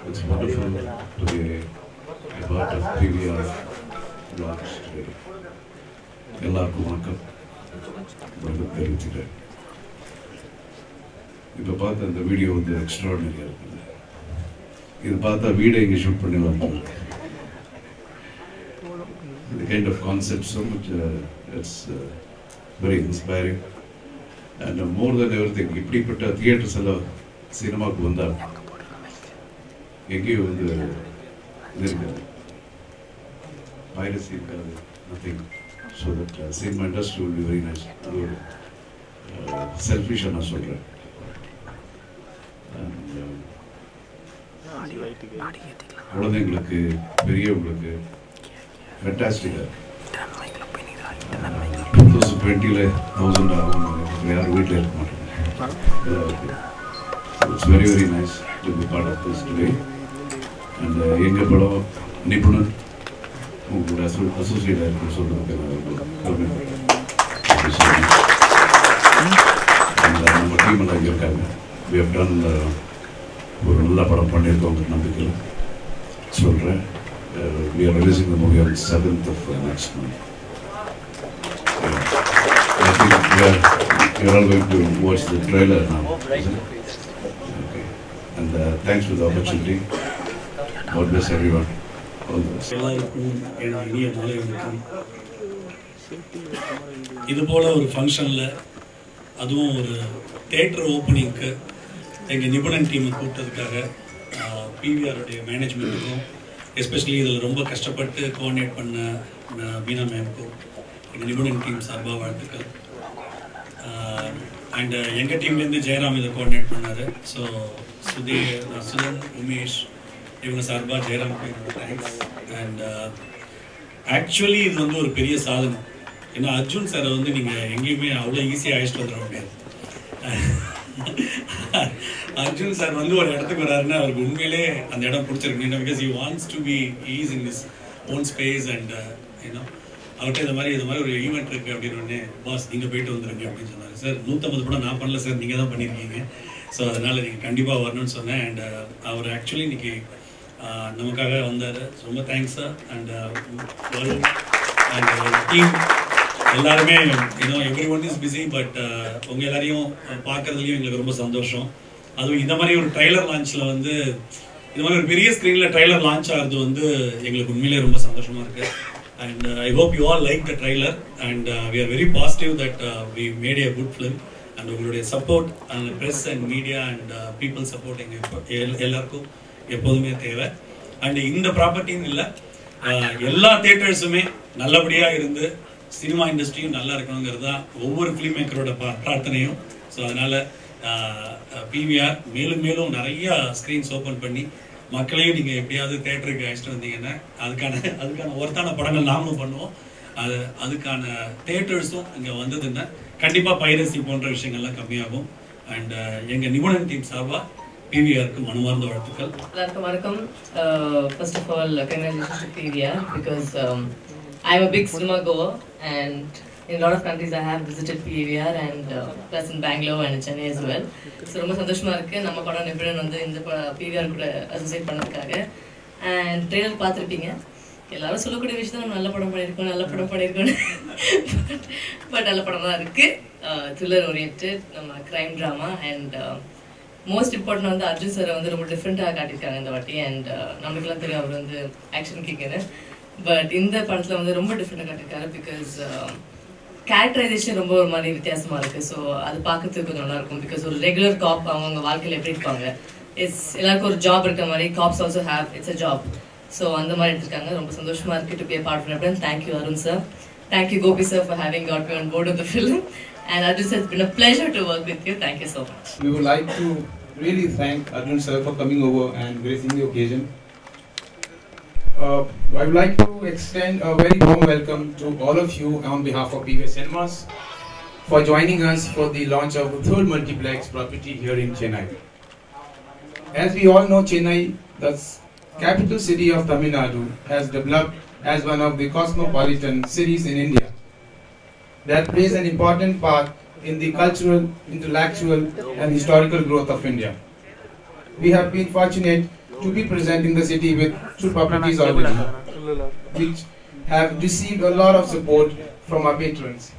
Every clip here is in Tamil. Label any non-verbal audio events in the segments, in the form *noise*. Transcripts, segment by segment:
It's wonderful to be a part of PVR launch today. எல்லாருக்கும் வணக்கம். வணக்கம் தெரிவிச்சுக்கிறேன் இப்போ பார்த்த அந்த வீடியோ வந்து எக்ஸ்ட்ராடனரியாக இருக்குது இது பார்த்தா வீடை இங்கே ஷூட் பண்ணி வரணும் the kind of concept so much uh, it's uh, very inspiring. And uh, more than everything இப்படிப்பட்ட தியேட்டர்ஸ் எல்லாம் சினிமாவுக்கு வந்தால் எங்கேயும் வந்து இது இருக்காது பைரசி இருக்காது nothing so that cinema industry will be very nice அது ஒரு செல்ஃபிஷாக நான் சொல்கிறேன் குழந்தைங்களுக்கு பெரியவங்களுக்கு ஃபென்டாஸ்டிக்காக டூ தௌசண்ட் டுவெண்ட்டியில் தௌசண்ட் ஆகும் யாரும் வீட்டில் இருக்க மாட்டாங்க it's very very nice to be part of this today and எங்கள் படம் நிபுணன் உங்களோட அசோ அசோசியேட் ஆகிருக்கு சொல்கிறதுக்கு நான் ரொம்ப பெருமைப்படுறேன் Thank you so much. And, uh, நம்ம டீம் எல்லாம் இங்கே இருக்காங்க வி ஹவ் டன் ஒரு நல்ல படம் பண்ணியிருக்கோங்க நம்பிக்கையில் சொல்கிறேன் we are releasing the movie on seventh of next month I think we are, you're all going to watch the trailer now, isn't it? Okay. And uh, thanks for the opportunity. God bless everyone. All the best. எல்லாருக்கும் எனது இனிய மாலை வணக்கம் இது போல ஒரு ஃபங்க்ஷனில் அதுவும் ஒரு தேட்டர் ஓப்பனிங்க்கு எங்கள் நிபுணன் டீமை கூப்பிட்டதுக்காக பிவிஆருடைய மேனேஜ்மெண்ட்டுக்கும் எஸ்பெஷலி இதில் ரொம்ப கஷ்டப்பட்டு கோஆர்டினேட் பண்ண மீனா மேம்க்கும் எங்கள் நிபுணன் டீம் சார்பாக வாழ்த்துக்கள் அண்ட் எங்கள் டீம்லேருந்து ஜெயராம் இதை கோஆர்டினேட் பண்ணார் ஸோ சுதே சுதன் உமேஷ் இவங்க சார்பாக ஜெயராமுக்கு தேங்க்ஸ் அண்ட் ஆக்சுவலி இது வந்து ஒரு பெரிய சாதனை. ஏன்னா அர்ஜுன் சாரை வந்து நீங்கள் எங்கேயுமே அவ்வளோ ஈஸியாக அழைச்சிட்டு வந்துட முடியாது. *laughs* அர்ஜுன் சார் வந்து ஒரு இடத்துக்கு வராருன்னா அவருக்கு உண்மையிலே அந்த இடம் பிடிச்சிருக்கு because you wants to be is in is own space and ஏன்னா uh, அவர்கிட்ட இந்த மாதிரி இந்த மாதிரி ஒரு ஈவெண்ட் இருக்குது அப்படின்னு உடனே பாஸ் நீங்கள் போயிட்டு வந்துருங்க அப்படின்னு சொன்னார். சார் நூற்றம்பது படம் நான் பண்ணல சார் நீங்கள் தான் பண்ணியிருக்கீங்க ஸோ அதனால் நீங்கள் கண்டிப்பாக வரணும்னு சொன்னேன். அண்ட் uh, அவர் ஆக்சுவலி இன்னைக்கு Uh, நமக்காக வந்தார். ரொம்ப thanks sir and Varun and team எல்லாருமே இன்னும் every one is busy but உங்க எல்லாரையும் uh, பார்க்கறதுலையும் எங்களுக்கு ரொம்ப சந்தோஷம். அதுவும் இந்த மாதிரி ஒரு ட்ரைலர் லான்ச்ல வந்து இந்த மாதிரி ஒரு பெரிய ஸ்க்ரீனில் ட்ரைலர் லான்ச் ஆகிறது வந்து எங்களுக்கு உண்மையிலேயே ரொம்ப சந்தோஷமா இருக்கு. And I hope you all like the trailer and we are very positive that we made a good film and உங்களுடைய support and press and media and people support எங்கள் எல்- எல்லாருக்கும் எப்போதுமே தேவை. அண்ட் இந்த ப்ராப்பர்ட்டின்னு இல்லை எல்லா தேட்டர்ஸுமே நல்லபடியாக இருந்து சினிமா இண்டஸ்ட்ரியும் நல்லா இருக்கணுங்கிறது தான் ஒவ்வொரு ஃபிலிம் மேக்கரோட பிரார்த்தனையும். ஸோ அதனால் பிவிஆர் மேலும் மேலும் நிறையா ஸ்க்ரீன்ஸ் ஓப்பன் பண்ணி மக்களையும் நீங்கள் எப்படியாவது தேட்டருக்கு அழைச்சிட்டு வந்தீங்கன்னா அதுக்கான அதுக்கான ஒருத்தான படங்கள் நாமளும் பண்ணுவோம். அது அதுக்கான தேட்டர்ஸும் இங்கே வந்ததுன்னா கண்டிப்பாக பைரசி போன்ற விஷயங்கள்லாம் கம்மியாகும். அண்ட் எங்கள் நிபுணன் டீம் சார்பாக பிவிஆருக்கு மனமார்ந்த வாழ்த்துக்கள். எல்லாருக்கும் வணக்கம். First of all congratulations to PVR because I am a big cinema goer and in lot of countries I have visited PVR and plus in Bangalore and Chennai as well so ரொம்ப சந்தோஷமா இருக்கு. நம்ம படம் நிபுணன் வந்து இந்த பிவிஆர் கூட அசோசியேட் பண்ணதுக்காக. அண்ட் ட்ரெயிலர் பார்த்துருப்பீங்க. எல்லாரும் சொல்லக்கூடிய விஷயம் நம்ம நல்ல படம் பண்ணியிருக்கோம் நல்ல படம் பண்ணியிருக்கோம் பட் *laughs* நல்ல படம் தான் இருக்கு. Uh, த்ரில்லர் ஓரியன்ட் நம்ம crime drama and most important வந்து அர்ஜுன் சார் வந்து ரொம்ப டிஃப்ரெண்ட்டாக காட்டியிருக்காங்க இந்த வாட்டி. அண்ட் uh, நமக்குலாம் தெரியும் அவர் வந்து ஆக்ஷன் கிங்கர் பட் இந்த படத்தில் வந்து ரொம்ப டிஃப்ரெண்ட்டாக காட்டியிருக்காரு பிகாஸ் கேரக்டரைசேஷன் um, ரொம்ப ஒரு மாதிரி வித்தியாசமாக இருக்கு. ஸோ அது பார்க்கறதுக்கு கொஞ்சம் நல்லா இருக்கும். பிகாஸ் ஒரு ரெகுலர் காப் அவங்க வாழ்க்கையில் எப்படி இருப்பாங்க? இட்ஸ் எல்லாருக்கும் ஒரு ஜாப் இருக்க மாதிரி. Cops also have it's a job so அந்த மாதிரி எடுத்திருக்காங்க. ரொம்ப சந்தோஷமாக இருக்கு to be part from thank you Arun sir thank you Gopi sir for having got me on board of the film and Arjun sir been a pleasure to work with you thank you so much We would like to really thank Arjun sir for coming over and gracing the occasion. Uh, I would like to extend a very warm welcome to all of you on behalf of PVS Cinemas for joining us for the launch of the third multiplex property here in Chennai. As we all know, Chennai, the capital city of Tamil Nadu, has developed as one of the cosmopolitan cities in India that plays an important part in the cultural, intellectual, and historical growth of India. We have been fortunate to be presenting the city with two properties already, which have received a lot of support from our patrons.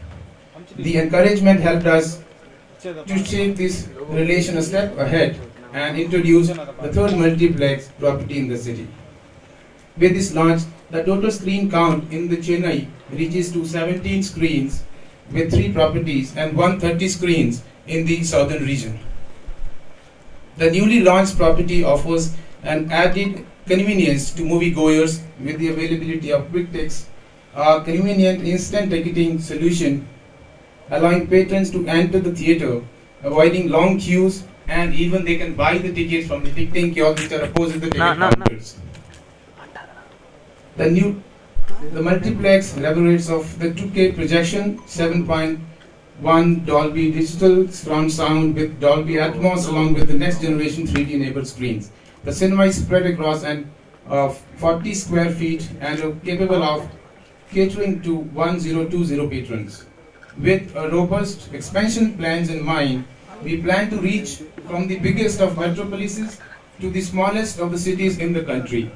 The encouragement helped us to take this relation a step ahead and introduce the third multiplex property in the city. With this launch, the total screen count in the Chennai reaches to 17 screens with three properties and 130 screens in the southern region. The newly launched property offers an added convenience to moviegoers with the availability of QuickTix, a convenient instant ticketing solution allowing patrons to enter the theater, avoiding long queues, and even they can buy the tickets from the ticketing kiosks which are opposite the ticket No, no, no. counters. The new, the multiplex elaborates of the 2K projection, 7.1 Dolby digital surround sound with Dolby Atmos along with the next generation 3D enabled screens. The cinema is spread across an uh, 40 square feet and capable of catering to 1020 patrons. With a robust expansion plans in mind, we plan to reach from the biggest of metropolises to the smallest of the cities in the country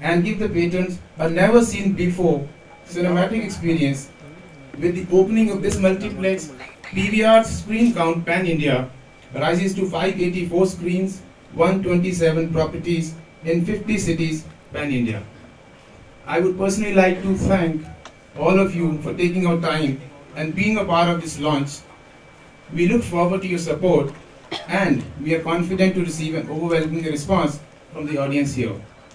and give the patrons a never seen before cinematic experience with the opening of this multiplex PVR screen count pan India rises to 584 screens 127 properties in 50 cities pan India. I would personally like to thank all of you for taking our time and being a part of this launch. We look forward to your support and we are confident to receive an overwhelming response from the audience here